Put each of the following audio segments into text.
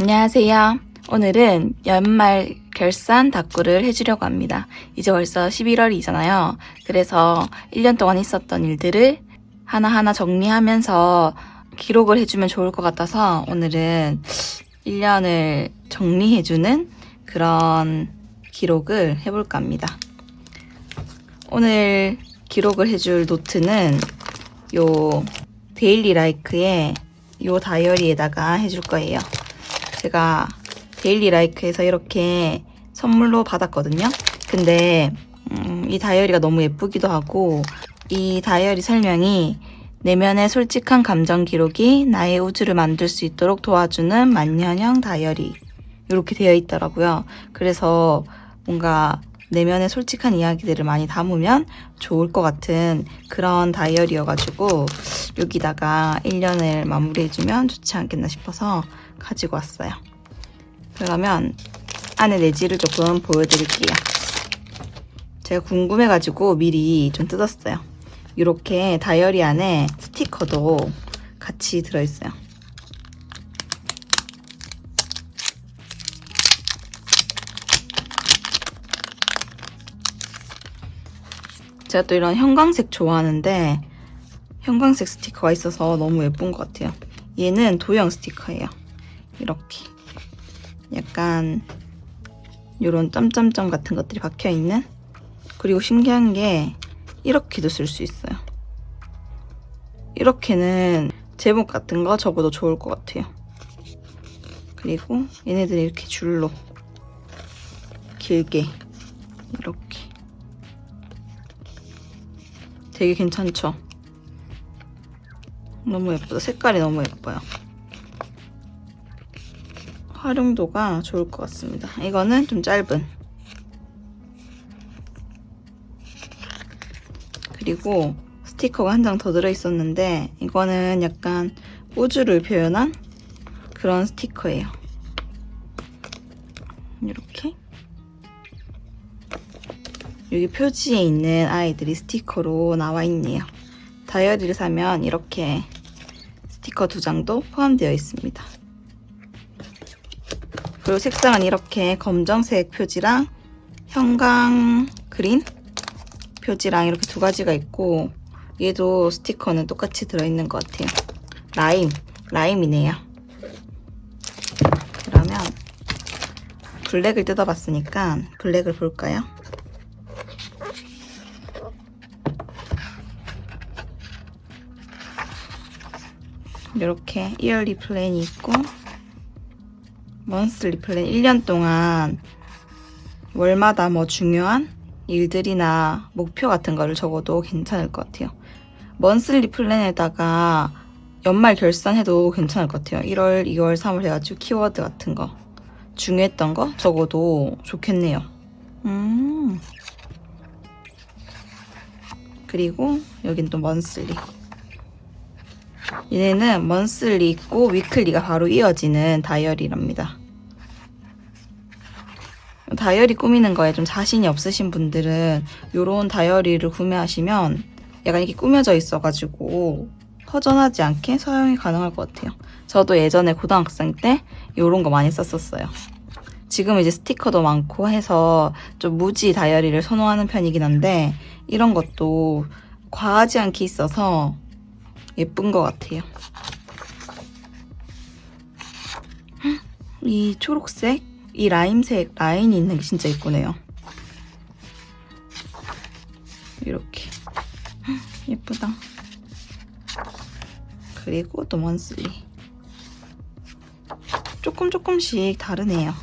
안녕하세요. 오늘은 연말 결산 답구를 해주려고 합니다. 이제 벌써 11월이잖아요. 그래서 1년 동안 있었던 일들을 하나하나 정리하면서 기록을 해주면 좋을 것 같아서 오늘은 1년을 정리해주는 그런 기록을 해볼까 합니다. 오늘 기록을 해줄 노트는 요 데일리 라이크의 요 다이어리에다가 해줄 거예요. 제가 데일리 라이크에서 이렇게 선물로 받았거든요. 근데 음, 이 다이어리가 너무 예쁘기도 하고 이 다이어리 설명이 내면의 솔직한 감정 기록이 나의 우주를 만들 수 있도록 도와주는 만년형 다이어리 이렇게 되어 있더라고요. 그래서 뭔가 내면의 솔직한 이야기들을 많이 담으면 좋을 것 같은 그런 다이어리여가지고 여기다가 1년을 마무리해주면 좋지 않겠나 싶어서 가지고 왔어요. 그러면 안에 내지를 조금 보여드릴게요. 제가 궁금해가지고 미리 좀 뜯었어요. 이렇게 다이어리 안에 스티커도 같이 들어있어요. 제가 또 이런 형광색 좋아하는데 형광색 스티커가 있어서 너무 예쁜 것 같아요. 얘는 도형 스티커예요. 이렇게 약간 이런 점점점 같은 것들이 박혀 있는 그리고 신기한 게 이렇게도 쓸 수 있어요. 이렇게는 제목 같은 거 적어도 좋을 것 같아요. 그리고 얘네들이 이렇게 줄로 길게 이렇게 되게 괜찮죠? 너무 예쁘다. 색깔이 너무 예뻐요. 활용도가 좋을 것 같습니다. 이거는 좀 짧은. 그리고 스티커가 한 장 더 들어있었는데 이거는 약간 우주를 표현한 그런 스티커예요. 이렇게 여기 표지에 있는 아이들이 스티커로 나와 있네요. 다이어리를 사면 이렇게 스티커 두 장도 포함되어 있습니다. 그리고 색상은 이렇게 검정색 표지랑 형광 그린 표지랑 이렇게 두 가지가 있고 얘도 스티커는 똑같이 들어있는 것 같아요. 라임, 라임이네요. 그러면 블랙을 뜯어봤으니까 블랙을 볼까요? 이렇게 이얼리 플랜이 있고 먼슬리 플랜 1년 동안 월마다 뭐 중요한 일들이나 목표 같은 거를 적어도 괜찮을 것 같아요. 먼슬리 플랜에다가 연말 결산해도 괜찮을 것 같아요. 1월, 2월, 3월 해가지고 키워드 같은 거 중요했던 거 적어도 좋겠네요. 음. 그리고 여긴 또 먼슬리. 얘네는 먼슬리 있고 위클리가 바로 이어지는 다이어리랍니다. 다이어리 꾸미는 거에 좀 자신이 없으신 분들은 이런 다이어리를 구매하시면 약간 이렇게 꾸며져 있어가지고 허전하지 않게 사용이 가능할 것 같아요. 저도 예전에 고등학생 때 이런 거 많이 썼었어요. 지금 이제 스티커도 많고 해서 좀 무지 다이어리를 선호하는 편이긴 한데 이런 것도 과하지 않게 있어서 예쁜 것 같아요. 이 초록색, 이 라임색 라인이 있는 게 진짜 예쁘네요. 이렇게 예쁘다. 그리고 또 먼슬리. 조금 조금씩 다르네요.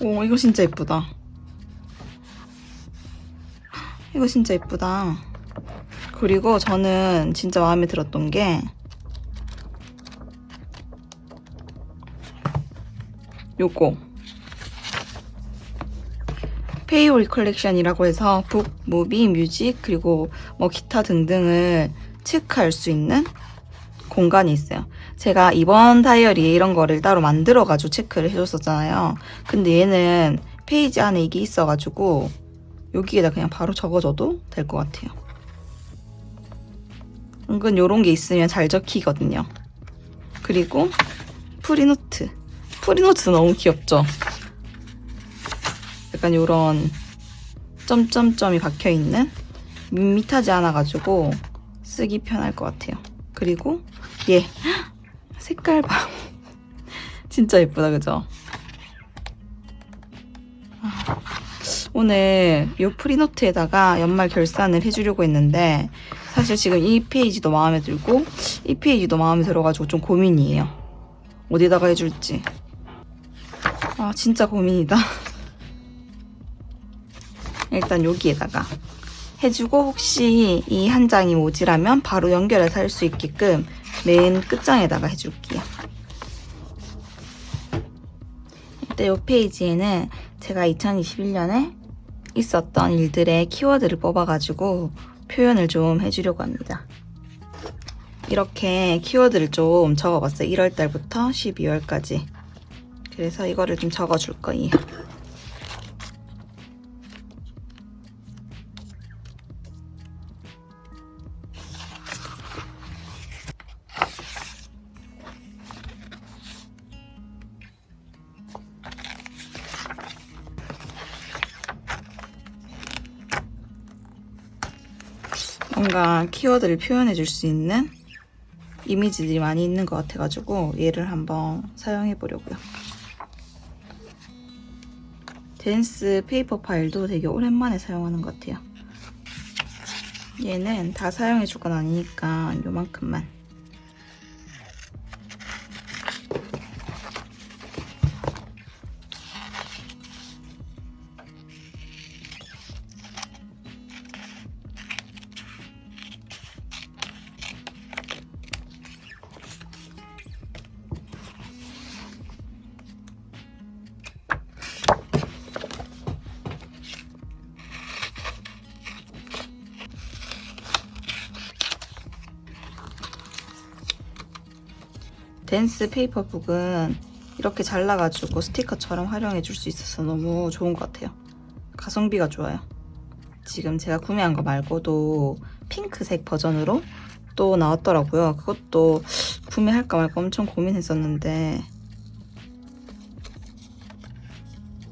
오 이거 진짜 예쁘다. 이거 진짜 예쁘다. 그리고 저는 진짜 마음에 들었던 게 요거 페이오리 컬렉션이라고 해서 북, 무비, 뮤직 그리고 뭐 기타 등등을 체크할 수 있는 공간이 있어요. 제가 이번 다이어리에 이런 거를 따로 만들어가지고 체크를 해줬었잖아요. 근데 얘는 페이지 안에 이게 있어가지고 여기에다 그냥 바로 적어줘도 될 것 같아요. 은근 요런 게 있으면 잘 적히거든요. 그리고 프리노트. 프리노트 너무 귀엽죠? 약간 요런 점점점이 박혀 있는 밋밋하지 않아가지고 쓰기 편할 것 같아요. 그리고 얘 색깔 봐. 진짜 예쁘다, 그죠? 아, 오늘 이 프리노트에다가 연말 결산을 해주려고 했는데 사실 지금 이 페이지도 마음에 들고 이 페이지도 마음에 들어가지고 좀 고민이에요. 어디다가 해줄지. 아 진짜 고민이다. 일단 여기에다가 해주고 혹시 이 한 장이 모자라면 바로 연결해서 할 수 있게끔 맨 끝장에다가 해줄게요. 일단 이 페이지에는 제가 2021년에 있었던 일들의 키워드를 뽑아가지고 표현을 좀 해주려고 합니다. 이렇게 키워드를 좀 적어봤어요. 1월달부터 12월까지. 그래서 이거를 좀 적어줄 거예요. 뭔가 키워드를 표현해 줄 수 있는 이미지들이 많이 있는 것 같아가지고 얘를 한번 사용해 보려고요. 댄스 페이퍼 파일도 되게 오랜만에 사용하는 것 같아요. 얘는 다 사용해 줄 건 아니니까 요만큼만. 댄스 페이퍼북은 이렇게 잘라가지고 스티커처럼 활용해 줄 수 있어서 너무 좋은 것 같아요. 가성비가 좋아요. 지금 제가 구매한 거 말고도 핑크색 버전으로 또 나왔더라고요. 그것도 구매할까 말까 엄청 고민했었는데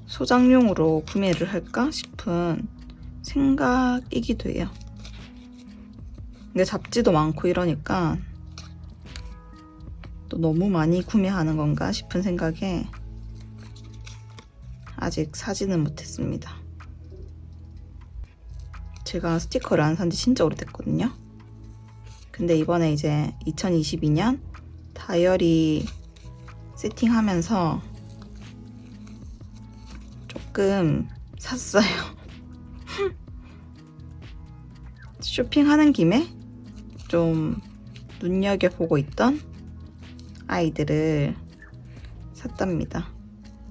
소장용으로 구매를 할까 싶은 생각이기도 해요. 근데 잡지도 많고 이러니까 또 너무 많이 구매하는 건가 싶은 생각에 아직 사지는 못했습니다. 제가 스티커를 안 산 지 진짜 오래됐거든요. 근데 이번에 이제 2022년 다이어리 세팅하면서 조금 샀어요. 쇼핑하는 김에 좀 눈여겨보고 있던 아이들을 샀답니다.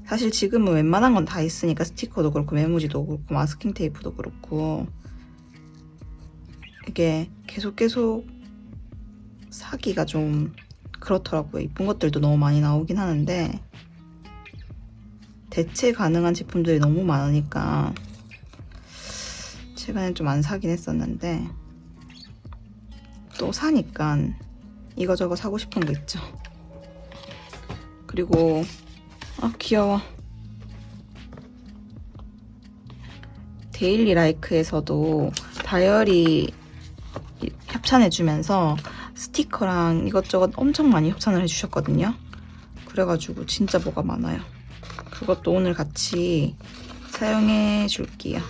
사실 지금은 웬만한 건 다 있으니까 스티커도 그렇고 메모지도 그렇고 마스킹 테이프도 그렇고 이게 계속 계속 사기가 좀 그렇더라고요. 이쁜 것들도 너무 많이 나오긴 하는데 대체 가능한 제품들이 너무 많으니까 최근엔 좀 안 사긴 했었는데 또 사니까 이거저거 사고 싶은 거 있죠. 그리고 아 귀여워. 데일리 라이크에서도 다이어리 협찬해주면서 스티커랑 이것저것 엄청 많이 협찬을 해주셨거든요. 그래가지고 진짜 뭐가 많아요. 그것도 오늘 같이 사용해 줄게요.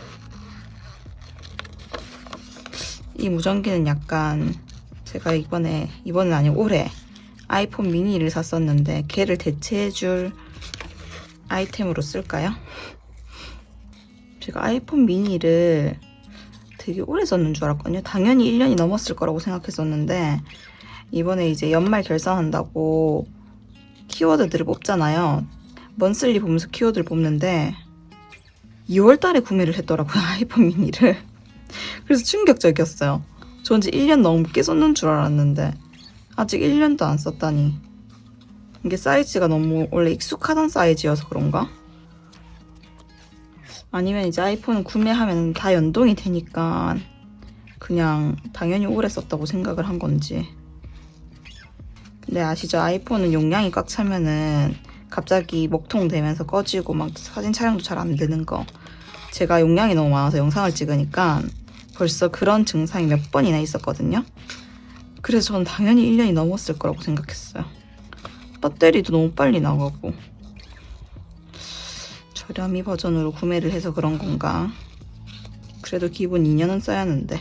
이 무전기는 약간 제가 이번에, 이번은 아니고 올해 아이폰 미니를 샀었는데 걔를 대체해줄 아이템으로 쓸까요? 제가 아이폰 미니를 되게 오래 썼는 줄 알았거든요. 당연히 1년이 넘었을 거라고 생각했었는데 이번에 이제 연말 결산한다고 키워드들을 뽑잖아요. 먼슬리 보면서 키워드를 뽑는데 2월 달에 구매를 했더라고요. 아이폰 미니를. 그래서 충격적이었어요. 저 이제 1년 넘게 썼는 줄 알았는데 아직 1년도 안 썼다니. 이게 사이즈가 너무 원래 익숙하던 사이즈여서 그런가? 아니면 이제 아이폰을 구매하면 다 연동이 되니까 그냥 당연히 오래 썼다고 생각을 한 건지. 네, 아시죠? 아이폰은 용량이 꽉 차면은 갑자기 먹통 되면서 꺼지고 막 사진 촬영도 잘 안 되는 거. 제가 용량이 너무 많아서 영상을 찍으니까 벌써 그런 증상이 몇 번이나 있었거든요. 그래서 저는 당연히 1년이 넘었을 거라고 생각했어요. 배터리도 너무 빨리 나가고. 저렴이 버전으로 구매를 해서 그런 건가? 그래도 기본 2년은 써야 하는데.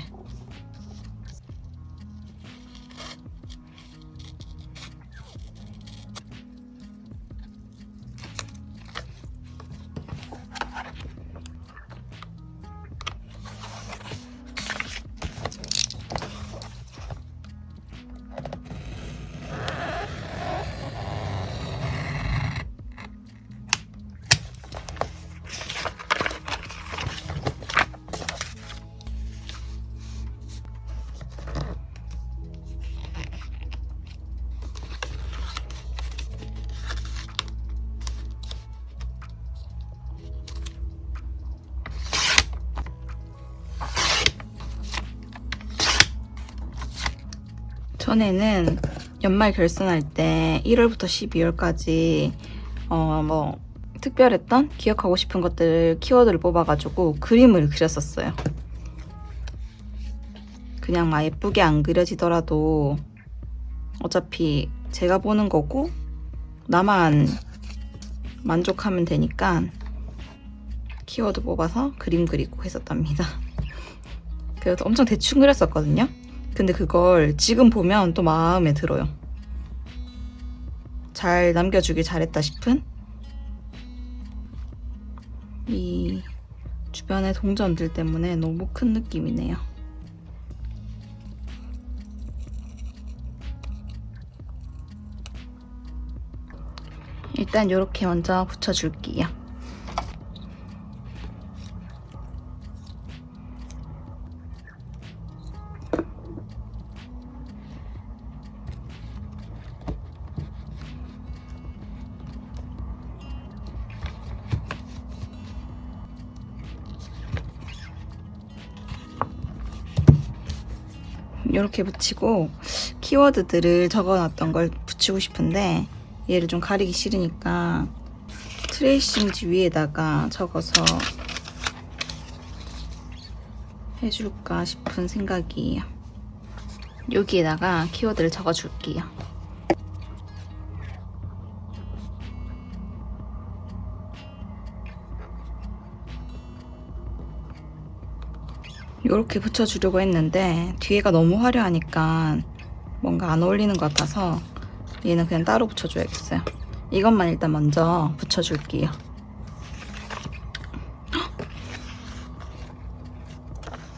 전에는 연말 결산할 때 1월부터 12월까지 어 뭐 특별했던 기억하고 싶은 것들 키워드를 뽑아가지고 그림을 그렸었어요. 그냥 막 예쁘게 안 그려지더라도 어차피 제가 보는 거고 나만 만족하면 되니까 키워드 뽑아서 그림 그리고 했었답니다. 그래서 엄청 대충 그렸었거든요. 근데 그걸 지금 보면 또 마음에 들어요. 잘 남겨주길 잘했다 싶은 이 주변의 동전들 때문에 너무 큰 느낌이네요. 일단 이렇게 먼저 붙여줄게요. 이렇게 붙이고 키워드들을 적어놨던 걸 붙이고 싶은데 얘를 좀 가리기 싫으니까 트레이싱지 위에다가 적어서 해줄까 싶은 생각이에요. 여기에다가 키워드를 적어줄게요. 이렇게 붙여주려고 했는데 뒤에가 너무 화려하니까 뭔가 안 어울리는 것 같아서 얘는 그냥 따로 붙여줘야겠어요. 이것만 일단 먼저 붙여줄게요.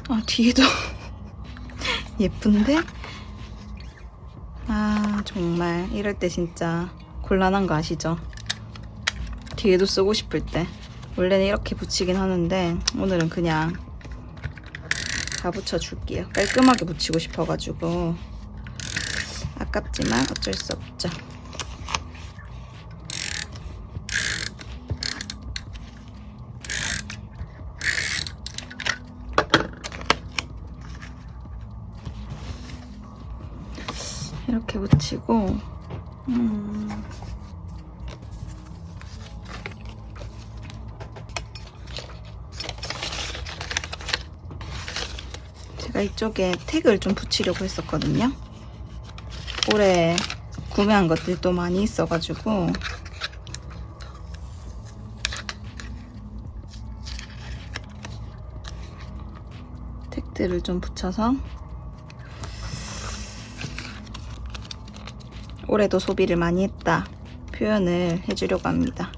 아 뒤에도 예쁜데? 아 정말 이럴 때 진짜 곤란한 거 아시죠? 뒤에도 쓰고 싶을 때 원래는 이렇게 붙이긴 하는데 오늘은 그냥 다 붙여줄게요. 깔끔하게 붙이고 싶어가지고 아깝지만 어쩔 수 없죠. 이렇게 붙이고 음, 이쪽에 택을 좀 붙이려고 했었거든요. 올해 구매한 것들이 또 많이 있어가지고 택들을 좀 붙여서 올해도 소비를 많이 했다 표현을 해주려고 합니다.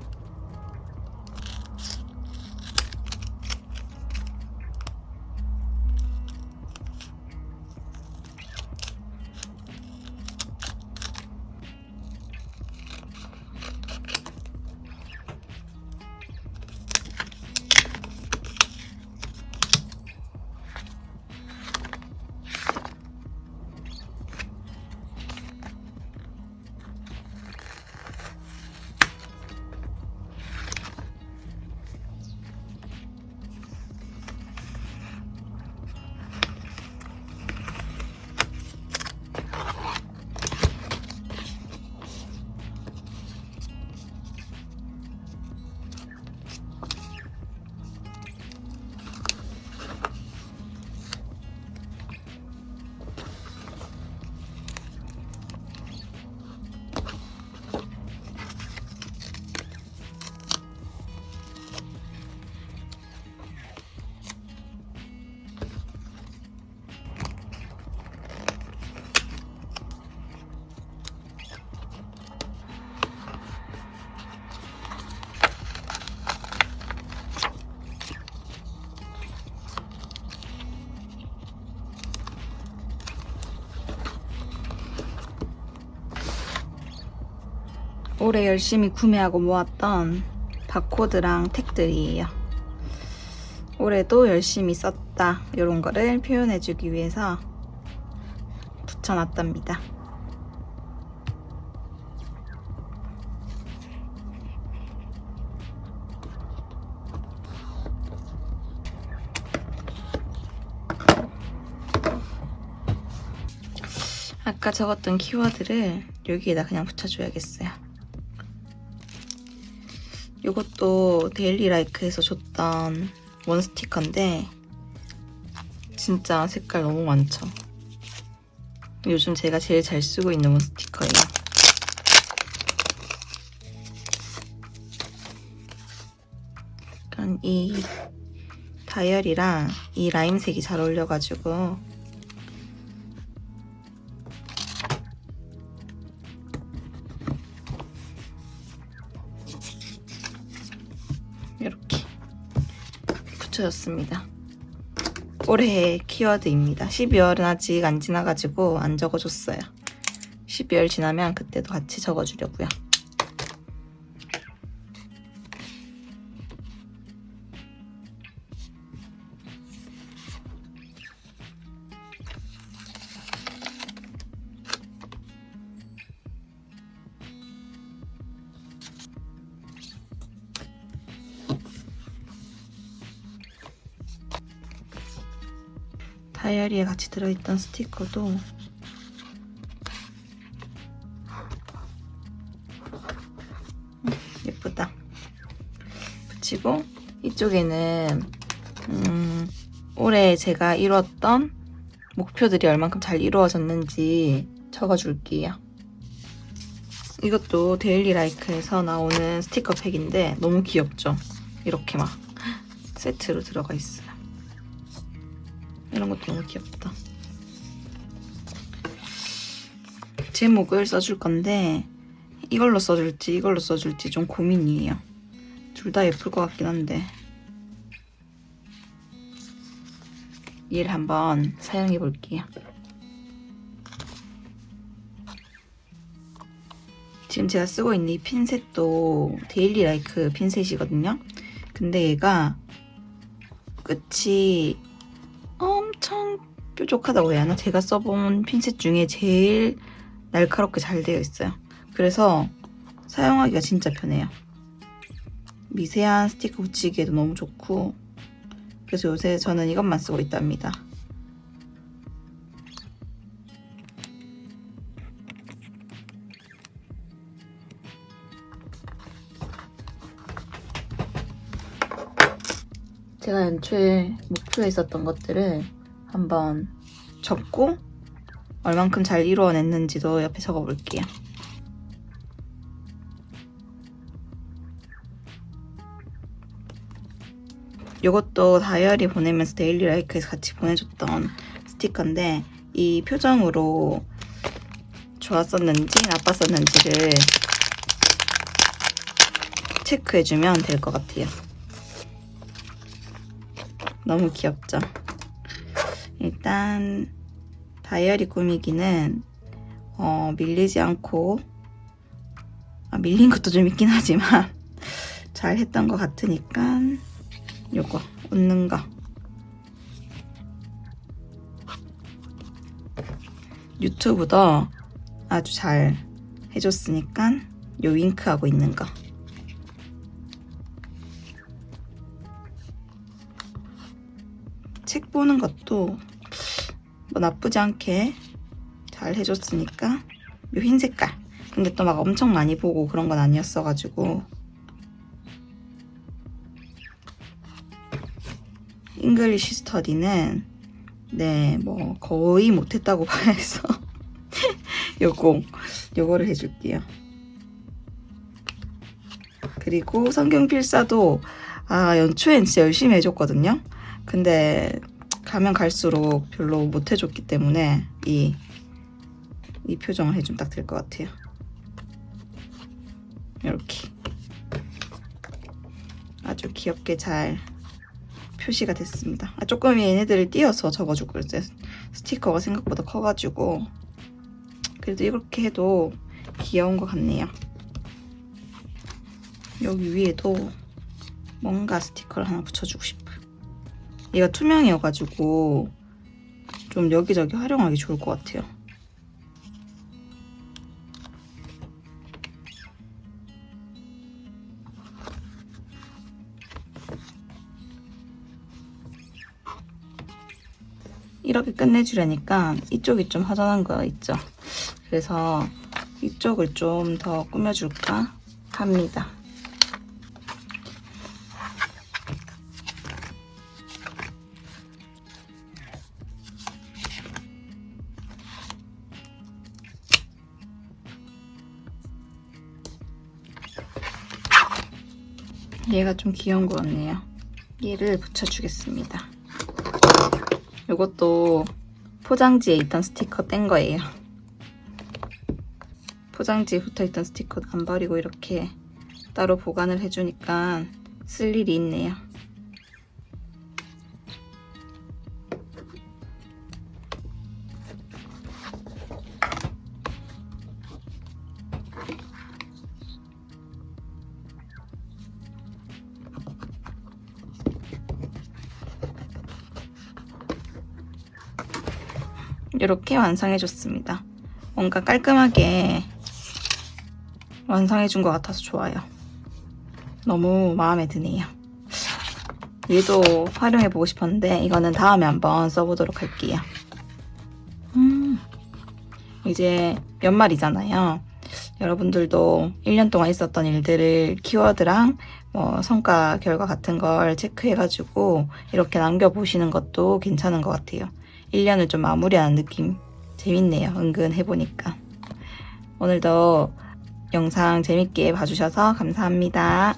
올해 열심히 구매하고 모았던 바코드랑 택들이에요. 올해도 열심히 썼다. 이런 거를 표현해주기 위해서 붙여놨답니다. 아까 적었던 키워드를 여기에다 그냥 붙여줘야겠어요. 이것도 데일리 라이크에서 줬던 원 스티커인데 진짜 색깔 너무 많죠. 요즘 제가 제일 잘 쓰고 있는 원 스티커예요. 이 다이어리랑 이 라임색이 잘 어울려가지고 붙여줬습니다. 올해의 키워드입니다. 12월은 아직 안 지나가지고 안 적어줬어요. 12월 지나면 그때도 같이 적어주려고요. 다이어리에 같이 들어있던 스티커도 예쁘다. 붙이고 이쪽에는 음, 올해 제가 이뤘던 목표들이 얼만큼 잘 이루어졌는지 적어줄게요. 이것도 데일리 라이크에서 나오는 스티커 팩인데 너무 귀엽죠? 이렇게 막 세트로 들어가 있어요. 이런 것도 너무 귀엽다. 제목을 써줄 건데 이걸로 써줄지 이걸로 써줄지 좀 고민이에요. 둘 다 예쁠 것 같긴 한데 얘를 한번 사용해 볼게요. 지금 제가 쓰고 있는 이 핀셋도 데일리 라이크 핀셋이거든요. 근데 얘가 끝이 뾰족하다고 해야 하나? 제가 써본 핀셋 중에 제일 날카롭게 잘 되어 있어요. 그래서 사용하기가 진짜 편해요. 미세한 스티커 붙이기에도 너무 좋고 그래서 요새 저는 이것만 쓰고 있답니다. 제가 연초에 목표했었던 것들을 한번 적고 얼만큼 잘 이루어냈는지도 옆에 적어볼게요. 이것도 다이어리 보내면서 데일리 라이크에서 같이 보내줬던 스티커인데 이 표정으로 좋았었는지 나빴었는지를 체크해주면 될 것 같아요. 너무 귀엽죠? 일단 다이어리 꾸미기는 어, 밀리지 않고 아, 밀린 것도 좀 있긴 하지만 잘 했던 것 같으니까 요거 웃는 거. 유튜브도 아주 잘 해줬으니까 요 윙크하고 있는 거. 책 보는 것도 뭐 나쁘지 않게 잘 해줬으니까. 요흰 색깔. 근데 또 막 엄청 많이 보고 그런 건 아니었어가지고. 잉글리시 스터디는 네 뭐 거의 못했다고 봐야 해서 요거 요거를 해줄게요. 그리고 성경 필사도 아 연초엔 진짜 열심히 해줬거든요. 근데 가면 갈수록 별로 못 해줬기 때문에 이, 이 표정을 해주면 딱 될 것 같아요. 이렇게 아주 귀엽게 잘 표시가 됐습니다. 아, 조금 얘네들을 띄어서 적어주고 이제 스티커가 생각보다 커가지고 그래도 이렇게 해도 귀여운 것 같네요. 여기 위에도 뭔가 스티커를 하나 붙여주고 싶어. 얘가 투명이어가지고 좀 여기저기 활용하기 좋을 것 같아요. 이렇게 끝내주려니까 이쪽이 좀 허전한 거 있죠. 그래서 이쪽을 좀 더 꾸며줄까 합니다. 얘가 좀 귀여운 것 같네요. 얘를 붙여주겠습니다. 이것도 포장지에 있던 스티커 뗀 거예요. 포장지에 붙어있던 스티커 안 버리고 이렇게 따로 보관을 해주니까 쓸 일이 있네요. 이렇게 완성해줬습니다. 뭔가 깔끔하게 완성해준 것 같아서 좋아요. 너무 마음에 드네요. 얘도 활용해보고 싶었는데 이거는 다음에 한번 써보도록 할게요. 음, 이제 연말이잖아요. 여러분들도 1년 동안 있었던 일들을 키워드랑 뭐 성과 결과 같은 걸 체크해가지고 이렇게 남겨보시는 것도 괜찮은 것 같아요. 1년을 좀 마무리하는 느낌 재밌네요. 은근 해보니까. 오늘도 영상 재밌게 봐주셔서 감사합니다.